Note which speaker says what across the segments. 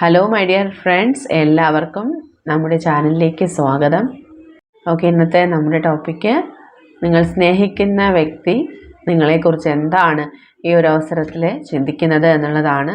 Speaker 1: Hello my dear friends എല്ലാവർക്കും നമ്മുടെ ചാനലിലേക്ക് സ്വാഗതം. ഓക്കെ ഇന്നത്തെ നമ്മുടെ ടോപ്പിക്ക് നിങ്ങൾ സ്നേഹിക്കുന്ന വ്യക്തി നിങ്ങളെക്കുറിച്ച് എന്താണ് ഈ ഒരു അവസരത്തിൽ ചിന്തിക്കുന്നത് എന്നുള്ളതാണ്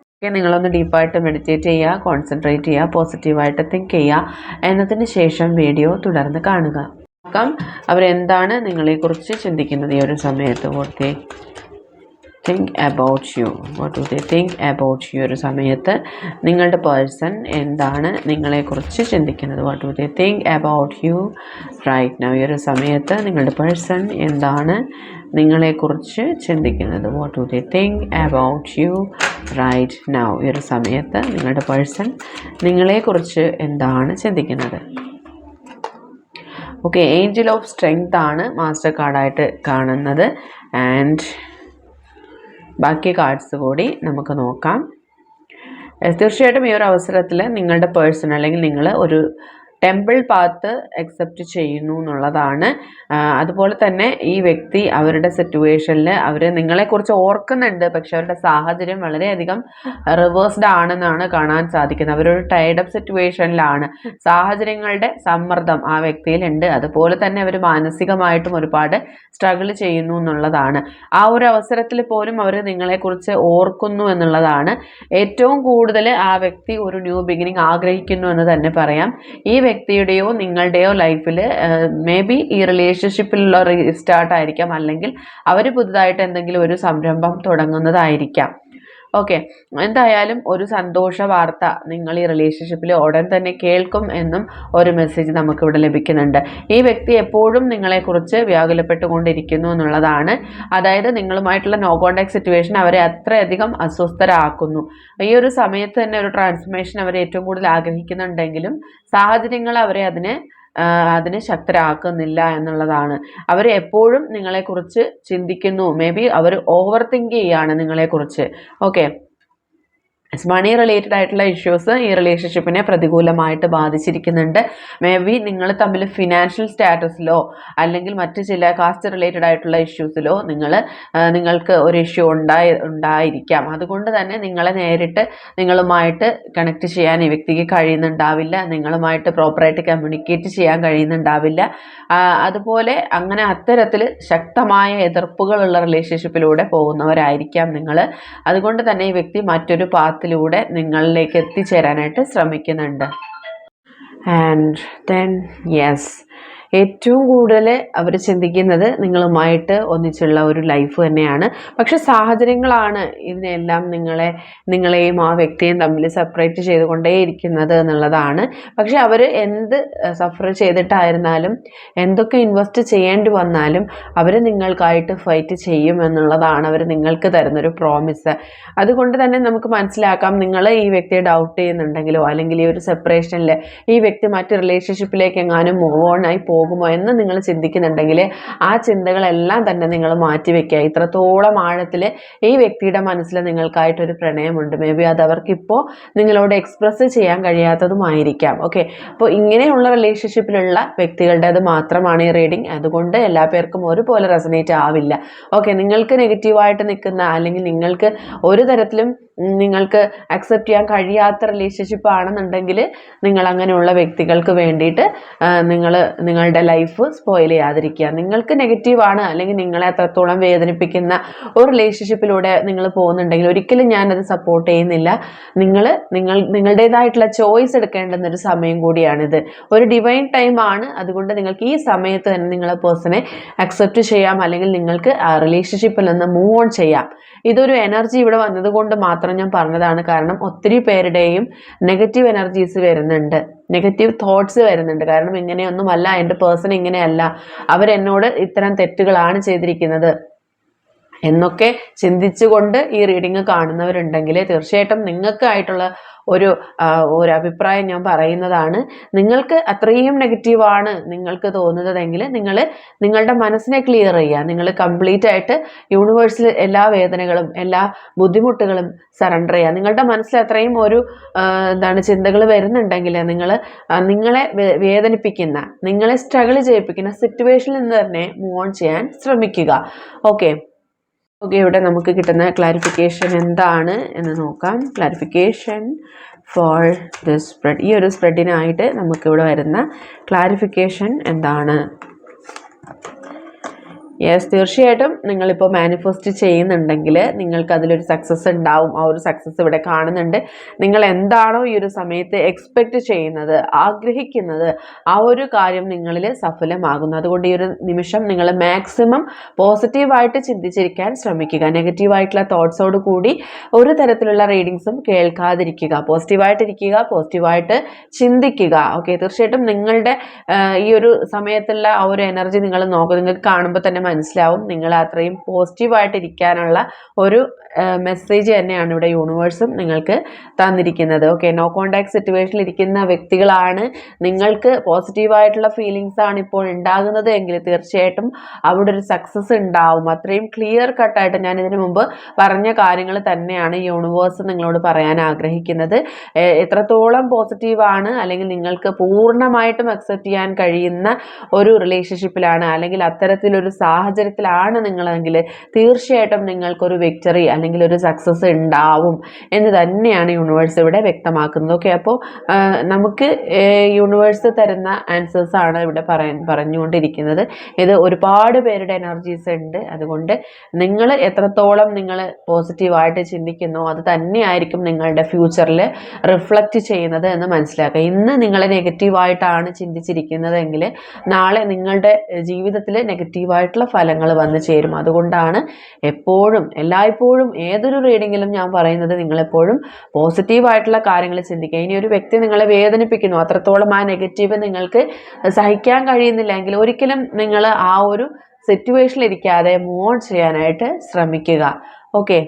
Speaker 1: ഒക്കെ നിങ്ങളൊന്ന് ഡീപ്പായിട്ട് മെഡിറ്റേറ്റ് ചെയ്യുക കോൺസെൻട്രേറ്റ് ചെയ്യുക പോസിറ്റീവായിട്ട് തിങ്ക് ചെയ്യുക എന്നതിന് ശേഷം വീഡിയോ തുടർന്ന് കാണുക. അവരെന്താണ് നിങ്ങളെക്കുറിച്ച് ചിന്തിക്കുന്നത് ഈ ഒരു സമയത്ത്? Okay. Think about you what do they think about you ഒരു സമയത്ത് നിങ്ങളുടെ പേഴ്സൺ എന്താണ് നിങ്ങളെക്കുറിച്ച് ചിന്തിക്കുന്നത്? What do they think about you right now ഈ ഒരു സമയത്ത് നിങ്ങളുടെ പേഴ്സൺ എന്താണ് നിങ്ങളെക്കുറിച്ച് ചിന്തിക്കുന്നത്? What do they think about you right now ഈ ഒരു സമയത്ത് നിങ്ങളുടെ പേഴ്സൺ നിങ്ങളെക്കുറിച്ച് എന്താണ് ചിന്തിക്കുന്നത്? ഓക്കെ ഏഞ്ചൽ ഓഫ് സ്ട്രെങ്ത് ആണ് മാസ്റ്റർ കാർഡായിട്ട് കാണുന്നത്. ആൻഡ് ബാക്കി കാർഡ്സ് കൂടി നമുക്ക് നോക്കാം. തീർച്ചയായിട്ടും ഈ ഒരു അവസരത്തിൽ നിങ്ങളുടെ പേഴ്സൺ അല്ലെങ്കിൽ നിങ്ങൾ ഒരു ടെമ്പിൾ പാത്ത് അക്സെപ്റ്റ് ചെയ്യുന്നു എന്നുള്ളതാണ്. അതുപോലെ തന്നെ ഈ വ്യക്തി അവരുടെ സിറ്റുവേഷനിൽ അവർ നിങ്ങളെക്കുറിച്ച് ഓർക്കുന്നുണ്ട്. പക്ഷെ അവരുടെ സാഹചര്യം വളരെയധികം റിവേഴ്സ്ഡ് ആണെന്നാണ് കാണാൻ സാധിക്കുന്നത്. അവരൊരു ടൈഡപ്പ് സിറ്റുവേഷനിലാണ് സാഹചര്യങ്ങളുടെ സമ്മർദ്ദം ആ വ്യക്തിയിലുണ്ട്. അതുപോലെ തന്നെ അവർ മാനസികമായിട്ടും ഒരുപാട് സ്ട്രഗിൾ ചെയ്യുന്നു എന്നുള്ളതാണ്. ആ ഒരു അവസരത്തിൽ പോലും അവർ നിങ്ങളെക്കുറിച്ച് ഓർക്കുന്നു എന്നുള്ളതാണ്. ഏറ്റവും കൂടുതൽ ആ വ്യക്തി ഒരു ന്യൂ ബിഗിനിങ് ആഗ്രഹിക്കുന്നു എന്ന് തന്നെ പറയാം. ഈ വ്യക്തിയുടെയോ നിങ്ങളുടെയോ ലൈഫിൽ മേ ബി ഈ റിലേഷൻഷിപ്പിലുള്ള റീസ്റ്റാർട്ട് ആയിരിക്കാം. അല്ലെങ്കിൽ അവർ പുതുതായിട്ട് എന്തെങ്കിലും ഒരു സംരംഭം തുടങ്ങുന്നതായിരിക്കാം. ഓക്കെ എന്തായാലും ഒരു സന്തോഷ വാർത്ത നിങ്ങൾ ഈ റിലേഷൻഷിപ്പിൽ ഉടൻ തന്നെ കേൾക്കും എന്നും ഒരു മെസ്സേജ് നമുക്കിവിടെ ലഭിക്കുന്നുണ്ട്. ഈ വ്യക്തി എപ്പോഴും നിങ്ങളെക്കുറിച്ച് വ്യാകുലപ്പെട്ടുകൊണ്ടിരിക്കുന്നു എന്നുള്ളതാണ്. അതായത് നിങ്ങളുമായിട്ടുള്ള നോ കോണ്ടാക്ട് സിറ്റുവേഷൻ അവരെ അത്രയധികം അസ്വസ്ഥരാക്കുന്നു. ഈ ഒരു സമയത്ത് തന്നെ ഒരു ട്രാൻസ്ഫർമേഷൻ അവരെ ഏറ്റവും കൂടുതൽ ആഗ്രഹിക്കുന്നുണ്ടെങ്കിലും സാഹചര്യങ്ങൾ അവരെ അതിനെ അതിനെ ശക്തരാക്കുന്നില്ല എന്നുള്ളതാണ്. അവർ എപ്പോഴും നിങ്ങളെക്കുറിച്ച് ചിന്തിക്കുന്നു. മേ ബി അവർ ഓവർ തിങ്ക് ചെയ്യാണ് നിങ്ങളെക്കുറിച്ച്. ഓക്കെ മണി റിലേറ്റഡ് ആയിട്ടുള്ള ഇഷ്യൂസ് ഈ റിലേഷൻഷിപ്പിനെ പ്രതികൂലമായിട്ട് ബാധിച്ചിരിക്കുന്നുണ്ട്. മേ ബി നിങ്ങൾ തമ്മിൽ ഫിനാൻഷ്യൽ സ്റ്റാറ്റസിലോ അല്ലെങ്കിൽ മറ്റ് ചില കാസ്റ്റ് റിലേറ്റഡ് ആയിട്ടുള്ള ഇഷ്യൂസിലോ നിങ്ങൾ നിങ്ങൾക്ക് ഒരു ഇഷ്യൂ ഉണ്ടായി ഉണ്ടായിരിക്കാം. അതുകൊണ്ട് തന്നെ നിങ്ങളെ നേരിട്ട് നിങ്ങളുമായിട്ട് കണക്ട് ചെയ്യാൻ ഈ വ്യക്തിക്ക് കഴിയുന്നുണ്ടാവില്ല. നിങ്ങളുമായിട്ട് പ്രോപ്പറായിട്ട് കമ്മ്യൂണിക്കേറ്റ് ചെയ്യാൻ കഴിയുന്നുണ്ടാവില്ല. അതുപോലെ അങ്ങനെ അത്തരത്തിൽ ശക്തമായ എതിർപ്പുകളുള്ള റിലേഷൻഷിപ്പിലൂടെ പോകുന്നവരായിരിക്കാം നിങ്ങൾ. അതുകൊണ്ട് തന്നെ ഈ വ്യക്തി മറ്റൊരു പാത്തിലൂടെ നിങ്ങളിലേക്ക് എത്തിച്ചേരാനായിട്ട് ശ്രമിക്കുന്നുണ്ട്. ആൻഡ് ദെൻ യെസ് ഏറ്റവും കൂടുതൽ അവർ ചിന്തിക്കുന്നത് നിങ്ങളുമായിട്ട് ഒന്നിച്ചുള്ള ഒരു ലൈഫ് തന്നെയാണ്. പക്ഷെ സാഹചര്യങ്ങളാണ് ഇതിനെല്ലാം നിങ്ങളെ നിങ്ങളെയും ആ വ്യക്തിയെയും തമ്മിൽ സെപ്പറേറ്റ് ചെയ്തുകൊണ്ടേയിരിക്കുന്നത് എന്നുള്ളതാണ്. പക്ഷെ അവർ എന്ത് സഫർ ചെയ്തിട്ടായിരുന്നാലും എന്തൊക്കെ ഇൻവെസ്റ്റ് ചെയ്യേണ്ടി വന്നാലും അവർ നിങ്ങൾക്കായിട്ട് ഫൈറ്റ് ചെയ്യും എന്നുള്ളതാണ് അവർ നിങ്ങൾക്ക് തരുന്നൊരു പ്രോമിസ് അതുകൊണ്ട് തന്നെ നമുക്ക് മനസ്സിലാക്കാം നിങ്ങൾ ഈ വ്യക്തിയെ ഡൗട്ട് ചെയ്യുന്നുണ്ടെങ്കിലോ അല്ലെങ്കിൽ ഈ ഒരു സെപ്പറേഷനിൽ ഈ വ്യക്തി മറ്റ് റിലേഷൻഷിപ്പിലേക്ക് എങ്ങാനും മൂവ് ഓൺ ആയി പോകുമോ എന്ന് നിങ്ങൾ ചിന്തിക്കുന്നുണ്ടെങ്കിൽ ആ ചിന്തകളെല്ലാം തന്നെ നിങ്ങൾ മാറ്റിവെക്കുക. ഇത്രത്തോളം ആഴത്തിൽ ഈ വ്യക്തിയുടെ മനസ്സിൽ നിങ്ങൾക്കായിട്ടൊരു പ്രണയമുണ്ട്. മേ ബി അത് അവർക്കിപ്പോൾ നിങ്ങളോട് എക്സ്പ്രസ് ചെയ്യാൻ കഴിയാത്തതുമായിരിക്കാം. ഓക്കെ അപ്പോൾ ഇങ്ങനെയുള്ള റിലേഷൻഷിപ്പിലുള്ള വ്യക്തികളുടേത് മാത്രമാണ് ഈ റീഡിംഗ് അതുകൊണ്ട് എല്ലാ പേർക്കും ഒരുപോലെ റെസനേറ്റ് ആവില്ല. ഓക്കെ നിങ്ങൾക്ക് നെഗറ്റീവായിട്ട് നിൽക്കുന്ന അല്ലെങ്കിൽ നിങ്ങൾക്ക് ഒരു തരത്തിലും നിങ്ങൾക്ക് അക്സെപ്റ്റ് ചെയ്യാൻ കഴിയാത്ത റിലേഷൻഷിപ്പ് ആണെന്നുണ്ടെങ്കിൽ നിങ്ങൾ അങ്ങനെയുള്ള വ്യക്തികൾക്ക് വേണ്ടിയിട്ട് നിങ്ങൾ നിങ്ങളുടെ ലൈഫ് സ്പോയിൽ ചെയ്യാതിരിക്കുക. നിങ്ങൾക്ക് നെഗറ്റീവാണ് അല്ലെങ്കിൽ നിങ്ങളെ അത്രത്തോളം വേദനിപ്പിക്കുന്ന ഒരു റിലേഷൻഷിപ്പിലൂടെ നിങ്ങൾ പോകുന്നുണ്ടെങ്കിൽ ഒരിക്കലും ഞാനത് സപ്പോർട്ട് ചെയ്യുന്നില്ല. നിങ്ങൾ നിങ്ങൾ നിങ്ങളുടേതായിട്ടുള്ള ചോയ്സ് എടുക്കേണ്ടുന്ന ഒരു സമയം കൂടിയാണിത്. ഒരു ഡിവൈൻ ആണ്. അതുകൊണ്ട് നിങ്ങൾക്ക് ഈ സമയത്ത് തന്നെ നിങ്ങളെ പേഴ്സണെ അക്സെപ്റ്റ് ചെയ്യാം അല്ലെങ്കിൽ നിങ്ങൾക്ക് ആ റിലേഷൻഷിപ്പിൽ നിന്ന് മൂവ് ഓൺ ചെയ്യാം. ഇതൊരു എനർജി ഇവിടെ വന്നതുകൊണ്ട് മാത്രം ഞാൻ പറഞ്ഞതാണ്. കാരണം ഒത്തിരി പേരുടെയും നെഗറ്റീവ് എനർജീസ് വരുന്നുണ്ട്. നെഗറ്റീവ് തോട്ട്സ് വരുന്നുണ്ട്. കാരണം ഇങ്ങനെയൊന്നുമല്ല. എന്റെ പേഴ്സൺ ഇങ്ങനെയല്ല. അവരെന്നോട് ഇത്തരം തെറ്റുകളാണ് ചെയ്തിരിക്കുന്നത്. എന്നൊക്കെ ചിന്തിച്ചുകൊണ്ട് ഈ റീഡിങ് കാണുന്നവരുണ്ടെങ്കിൽ തീർച്ചയായിട്ടും നിങ്ങൾക്കായിട്ടുള്ള ഒരു ഒരു അഭിപ്രായം ഞാൻ പറയുന്നതാണ്. നിങ്ങൾക്ക് അത്രയും നെഗറ്റീവാണ് നിങ്ങൾക്ക് തോന്നുന്നതെങ്കിൽ നിങ്ങൾ നിങ്ങളുടെ മനസ്സിനെ ക്ലിയർ ചെയ്യുക. നിങ്ങൾ കംപ്ലീറ്റ് ആയിട്ട് യൂണിവേഴ്സിൽ എല്ലാ വേദനകളും എല്ലാ ബുദ്ധിമുട്ടുകളും സറണ്ടർ ചെയ്യുക. നിങ്ങളുടെ മനസ്സിൽ അത്രയും ഒരു എന്താണ് ചിന്തകൾ വരുന്നുണ്ടെങ്കിൽ നിങ്ങൾ നിങ്ങളെ വേദനിപ്പിക്കുന്ന നിങ്ങളെ സ്ട്രഗിൾ ചെയ്യിപ്പിക്കുന്ന സിറ്റുവേഷനിൽ നിന്ന് തന്നെ മൂവ് ഓൺ ചെയ്യാൻ ശ്രമിക്കുക. ഓക്കെ ഇവിടെ നമുക്ക് കിട്ടുന്ന ക്ലാരിഫിക്കേഷൻ എന്താണ് എന്ന് നോക്കാം. ക്ലാരിഫിക്കേഷൻ ഫോർ ദിസ് സ്പ്രെഡ് ഈ ഒരു സ്പ്രെഡിനായിട്ട് നമുക്കിവിടെ വരുന്ന ക്ലാരിഫിക്കേഷൻ എന്താണ്? യെസ് തീർച്ചയായിട്ടും നിങ്ങളിപ്പോൾ മാനിഫെസ്റ്റ് ചെയ്യുന്നുണ്ടെങ്കിൽ നിങ്ങൾക്ക് അതിലൊരു സക്സസ് ഉണ്ടാവും. ആ ഒരു സക്സസ് ഇവിടെ കാണുന്നുണ്ട്. നിങ്ങൾ എന്താണോ ഈ ഒരു സമയത്ത് എക്സ്പെക്റ്റ് ചെയ്യുന്നത് ആഗ്രഹിക്കുന്നത് ആ ഒരു കാര്യം നിങ്ങളിൽ സഫലമാകുന്നു. അതുകൊണ്ട് ഈ ഒരു നിമിഷം നിങ്ങൾ മാക്സിമം പോസിറ്റീവായിട്ട് ചിന്തിച്ചിരിക്കാൻ ശ്രമിക്കുക. നെഗറ്റീവായിട്ടുള്ള തോട്ട്സോട് കൂടി ഒരു തരത്തിലുള്ള റീഡിങ്സും കേൾക്കാതിരിക്കുക. പോസിറ്റീവായിട്ടിരിക്കുക പോസിറ്റീവായിട്ട് ചിന്തിക്കുക. ഓക്കെ തീർച്ചയായിട്ടും നിങ്ങളുടെ ഈ ഒരു സമയത്തുള്ള ആ ഒരു എനർജി നിങ്ങൾ നോക്കുക നിങ്ങൾക്ക് കാണുമ്പോൾ തന്നെ മനസ്സിലാവും. നിങ്ങൾ അത്രയും പോസിറ്റീവായിട്ടിരിക്കാനുള്ള ഒരു മെസ്സേജ് തന്നെയാണ് ഇവിടെ യൂണിവേഴ്സും നിങ്ങൾക്ക് തന്നിരിക്കുന്നത്. ഓക്കെ നോ കോണ്ടാക്ട് സിറ്റുവേഷനിൽ ഇരിക്കുന്ന വ്യക്തികളാണ്. നിങ്ങൾക്ക് പോസിറ്റീവായിട്ടുള്ള ഫീലിങ്സ് ആണ് ഇപ്പോൾ ഉണ്ടാകുന്നത് എങ്കിൽ തീർച്ചയായിട്ടും അവിടെ ഒരു സക്സസ് ഉണ്ടാവും. അത്രയും ക്ലിയർ കട്ടായിട്ട് ഞാൻ ഇതിനു മുമ്പ് പറഞ്ഞ കാര്യങ്ങൾ തന്നെയാണ് യൂണിവേഴ്സ് നിങ്ങളോട് പറയാൻ ആഗ്രഹിക്കുന്നത്. എത്രത്തോളം പോസിറ്റീവാണ് അല്ലെങ്കിൽ നിങ്ങൾക്ക് പൂർണമായിട്ടും അക്സെപ്റ്റ് ചെയ്യാൻ കഴിയുന്ന ഒരു റിലേഷൻഷിപ്പിലാണ് അല്ലെങ്കിൽ അത്തരത്തിലൊരു സാഹചര്യത്തിലാണ് നിങ്ങളെങ്കിൽ തീർച്ചയായിട്ടും നിങ്ങൾക്കൊരു വിക്ടറി അല്ലെങ്കിൽ ഒരു സക്സസ് ഉണ്ടാവും എന്ന് തന്നെയാണ് യൂണിവേഴ്സ് ഇവിടെ വ്യക്തമാക്കുന്നത്. ഓക്കെ അപ്പോൾ നമുക്ക് യൂണിവേഴ്സ് തരുന്ന ആൻസേഴ്സ് ആണ് ഇവിടെ പറയാൻ പറഞ്ഞുകൊണ്ടിരിക്കുന്നത്. ഇത് ഒരുപാട് പേരുടെ എനർജീസ് ഉണ്ട്. അതുകൊണ്ട് നിങ്ങൾ എത്രത്തോളം നിങ്ങൾ പോസിറ്റീവായിട്ട് ചിന്തിക്കുന്നു അത് തന്നെയായിരിക്കും നിങ്ങളുടെ ഫ്യൂച്ചറിൽ റിഫ്ലക്റ്റ് ചെയ്യുന്നത് എന്ന് മനസ്സിലാക്കുക. ഇന്ന് നിങ്ങൾ നെഗറ്റീവായിട്ടാണ് ചിന്തിച്ചിരിക്കുന്നതെങ്കിൽ നാളെ നിങ്ങളുടെ ജീവിതത്തിൽ നെഗറ്റീവായിട്ടുള്ള ഫലങ്ങൾ വന്നു ചേരും. അതുകൊണ്ടാണ് എപ്പോഴും എല്ലായ്പ്പോഴും ഏതൊരു റീഡിങ്ങിലും ഞാൻ പറയുന്നത് നിങ്ങളെപ്പോഴും പോസിറ്റീവായിട്ടുള്ള കാര്യങ്ങൾ ചിന്തിക്കുക. ഇനി ഒരു വ്യക്തി നിങ്ങളെ വേദനിപ്പിക്കുന്നു അത്രത്തോളം ആ നെഗറ്റീവ് നിങ്ങൾക്ക് സഹിക്കാൻ കഴിയുന്നില്ല എങ്കിൽ ഒരിക്കലും നിങ്ങൾ ആ ഒരു സിറ്റുവേഷനിൽ ഇരിക്കാതെ മൂവ് ഓൺ ചെയ്യാനായിട്ട് ശ്രമിക്കുക. ഓക്കെ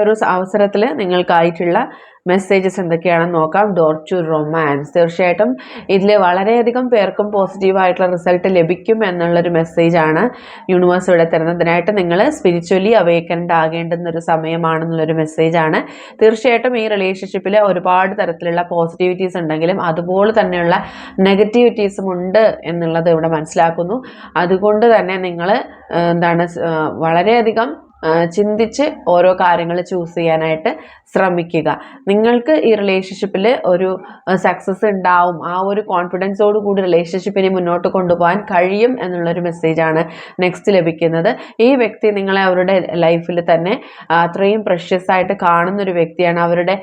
Speaker 1: ഒരു അവസരത്തിൽ നിങ്ങൾക്കായിട്ടുള്ള മെസ്സേജസ് എന്തൊക്കെയാണെന്ന് നോക്കാം. ഡോർ ടു റൊമാൻസ് തീർച്ചയായിട്ടും ഇതിൽ വളരെയധികം പേർക്കും പോസിറ്റീവായിട്ടുള്ള റിസൾട്ട് ലഭിക്കും എന്നുള്ളൊരു മെസ്സേജാണ് യൂണിവേഴ്സ് ഇവിടെ തരുന്നതിനായിട്ട് നിങ്ങൾ സ്പിരിച്വലി അവേക്കൻഡ് ആകേണ്ടുന്നൊരു സമയമാണെന്നുള്ളൊരു മെസ്സേജാണ് തീർച്ചയായിട്ടും ഈ റിലേഷൻഷിപ്പിൽ ഒരുപാട് തരത്തിലുള്ള പോസിറ്റിവിറ്റീസ് ഉണ്ടെങ്കിലും അതുപോലെ തന്നെയുള്ള നെഗറ്റിവിറ്റീസും ഉണ്ട് എന്നുള്ളത് ഇവിടെ മനസ്സിലാക്കുന്നു. അതുകൊണ്ട് തന്നെ നിങ്ങൾ എന്താണ് വളരെയധികം ചിന്തിച്ച് ഓരോ കാര്യങ്ങൾ ചൂസ് ചെയ്യാനായിട്ട് ശ്രമിക്കുക. നിങ്ങൾക്ക് ഈ റിലേഷൻഷിപ്പിൽ ഒരു സക്സസ് ഉണ്ടാവും. ആ ഒരു കോൺഫിഡൻസോട് കൂടി റിലേഷൻഷിപ്പിനെ മുന്നോട്ട് കൊണ്ടുപോകാൻ കഴിയും എന്നുള്ളൊരു മെസ്സേജാണ് നെക്സ്റ്റ് ലഭിക്കുന്നത്. ഈ വ്യക്തി നിങ്ങളെ അവരുടെ ലൈഫിൽ തന്നെ അത്രയും പ്രഷ്യസ് ആയിട്ട് കാണുന്ന ഒരു വ്യക്തിയാണ്. അവരുടെ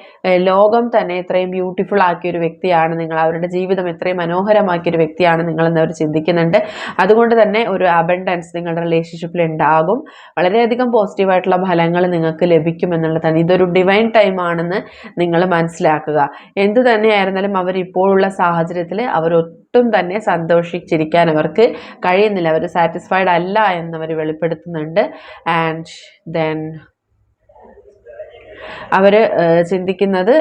Speaker 1: ലോകം തന്നെ ഇത്രയും ബ്യൂട്ടിഫുൾ ആക്കിയ ഒരു വ്യക്തിയാണ് നിങ്ങൾ. അവരുടെ ജീവിതം ഇത്രയും മനോഹരമാക്കിയ ഒരു വ്യക്തിയാണ് നിങ്ങളെന്ന് അവർ ചിന്തിക്കുന്നുണ്ട്. അതുകൊണ്ട് തന്നെ ഒരു അബൻഡൻസ് നിങ്ങളുടെ റിലേഷൻഷിപ്പിൽ ഉണ്ടാകും. വളരെയധികം പോസിറ്റീവായിട്ടുള്ള ഫലങ്ങൾ നിങ്ങൾക്ക് ലഭിക്കും എന്നുള്ളതാണ് ഇതൊരു ഡിവൈൻ ടൈം ആണെന്ന് നിങ്ങൾ മനസ്സിലാക്കുക. എന്തു തന്നെയായിരുന്നാലും അവർ ഇപ്പോഴുള്ള സാഹചര്യത്തിൽ അവർ ഒട്ടും തന്നെ സന്തോഷിച്ചിരിക്കാൻ അവർക്ക് കഴിയുന്നില്ല. അവർ സാറ്റിസ്ഫൈഡ് അല്ല എന്നവർ വെളിപ്പെടുത്തുന്നുണ്ട്. ആൻഡ് ദെൻ അവർ ചിന്തിക്കുന്നത്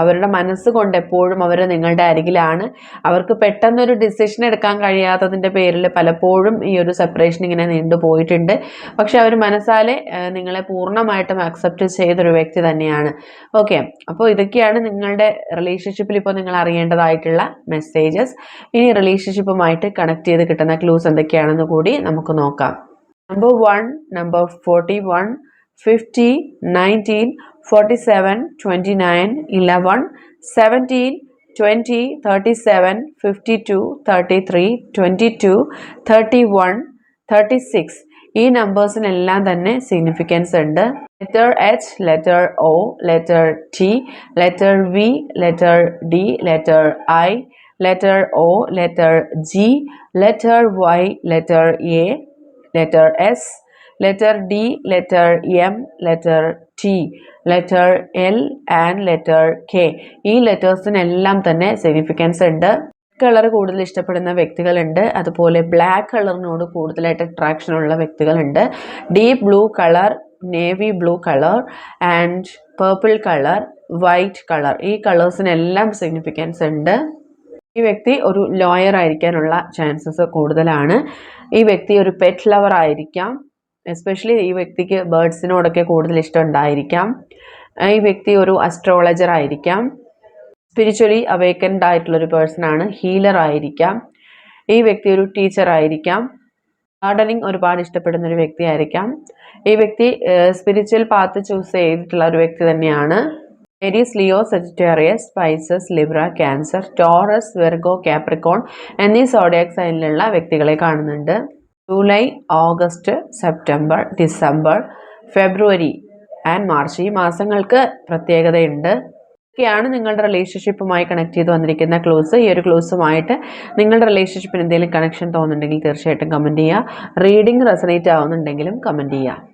Speaker 1: അവരുടെ മനസ്സുകൊണ്ട് എപ്പോഴും അവർ നിങ്ങളുടെ അരികിലാണ്. അവർക്ക് പെട്ടെന്നൊരു ഡിസിഷൻ എടുക്കാൻ കഴിയാത്തതിന്റെ പേരിൽ പലപ്പോഴും ഈ ഒരു സെപ്പറേഷൻ ഇങ്ങനെ നീണ്ടുപോയിട്ടുണ്ട് പക്ഷെ അവർ മനസ്സാലെ നിങ്ങളെ പൂർണമായിട്ടും അക്സെപ്റ്റ് ചെയ്തൊരു വ്യക്തി തന്നെയാണ്. ഓക്കെ. അപ്പോൾ ഇതൊക്കെയാണ് നിങ്ങളുടെ റിലേഷൻഷിപ്പിൽ ഇപ്പോൾ നിങ്ങൾ അറിയേണ്ടതായിട്ടുള്ള മെസ്സേജസ് ഇനി റിലേഷൻഷിപ്പുമായിട്ട് കണക്ട് ചെയ്ത് കിട്ടുന്ന ക്ലൂസ് എന്തൊക്കെയാണെന്ന് കൂടി നമുക്ക് നോക്കാം. Number one number forty one fifty nineteen 47, 29, 11, 17, 20, 37, 52, 33, 22, 31, 36 ഈ നമ്പേഴ്സിനെല്ലാം തന്നെ സിഗ്നിഫിക്കൻസ് ഉണ്ട്. Letter H letter O letter T letter V letter D letter I letter O letter G letter Y letter A letter S letter D, letter M, letter T, letter L and letter K. ഈ ലെറ്റേഴ്സിനെല്ലാം തന്നെ significance ഉണ്ട്. Colour കൂടുതൽ ഇഷ്ടപ്പെടുന്ന വ്യക്തികളുണ്ട്. അതുപോലെ black കളറിനോട് കൂടുതലായിട്ട് attraction ഉള്ള വ്യക്തികളുണ്ട്. Deep blue colour navy blue colour and purple colour white colour ഈ കളേഴ്സിനെല്ലാം സിഗ്നിഫിക്കൻസ് ഉണ്ട്. ഈ വ്യക്തി ഒരു ലോയർ ആയിരിക്കാനുള്ള ചാൻസസ് കൂടുതലാണ്. ഈ വ്യക്തി ഒരു പെറ്റ് ലവർ ആയിരിക്കാം. എസ്പെഷ്യലി ഈ വ്യക്തിക്ക് ബേർഡ്സിനോടൊക്കെ കൂടുതൽ ഇഷ്ടം ഉണ്ടായിരിക്കാം ഈ വ്യക്തി ഒരു അസ്ട്രോളജർ ആയിരിക്കാം. സ്പിരിച്വലി അവേക്കൻഡ് ആയിട്ടുള്ളൊരു പേഴ്സൺ ആണ് ഹീലർ ആയിരിക്കാം. ഈ വ്യക്തി ഒരു ടീച്ചർ ആയിരിക്കാം. ഗാർഡനിങ് ഒരുപാട് ഇഷ്ടപ്പെടുന്ന ഒരു വ്യക്തി ആയിരിക്കാം ഈ വ്യക്തി സ്പിരിച്വൽ പാത്ത് ചൂസ് ചെയ്തിട്ടുള്ള ഒരു വ്യക്തി തന്നെയാണ്. Aries Leo Sagittarius Pisces Libra Cancer Taurus Virgo Capricorn എന്നീ സോഡിയാക് സൈനിലുള്ള വ്യക്തികളെ കാണുന്നുണ്ട്. July August September December February and March ഈ മാസങ്ങൾക്ക് പ്രത്യേകതയുണ്ട്. ഒക്കെയാണ് നിങ്ങളുടെ റിലേഷൻഷിപ്പുമായി കണക്ട് ചെയ്ത് വന്നിരിക്കുന്ന ക്ലോസ്. ഈ ഒരു ക്ലോസുമായിട്ട് നിങ്ങളുടെ റിലേഷൻഷിപ്പിന് എന്തെങ്കിലും കണക്ഷൻ തോന്നുന്നുണ്ടെങ്കിൽ തീർച്ചയായിട്ടും കമന്റ് ചെയ്യുക. റീഡിംഗ് റെസനേറ്റ് ആവുന്നുണ്ടെങ്കിലും കമന്റ് ചെയ്യുക.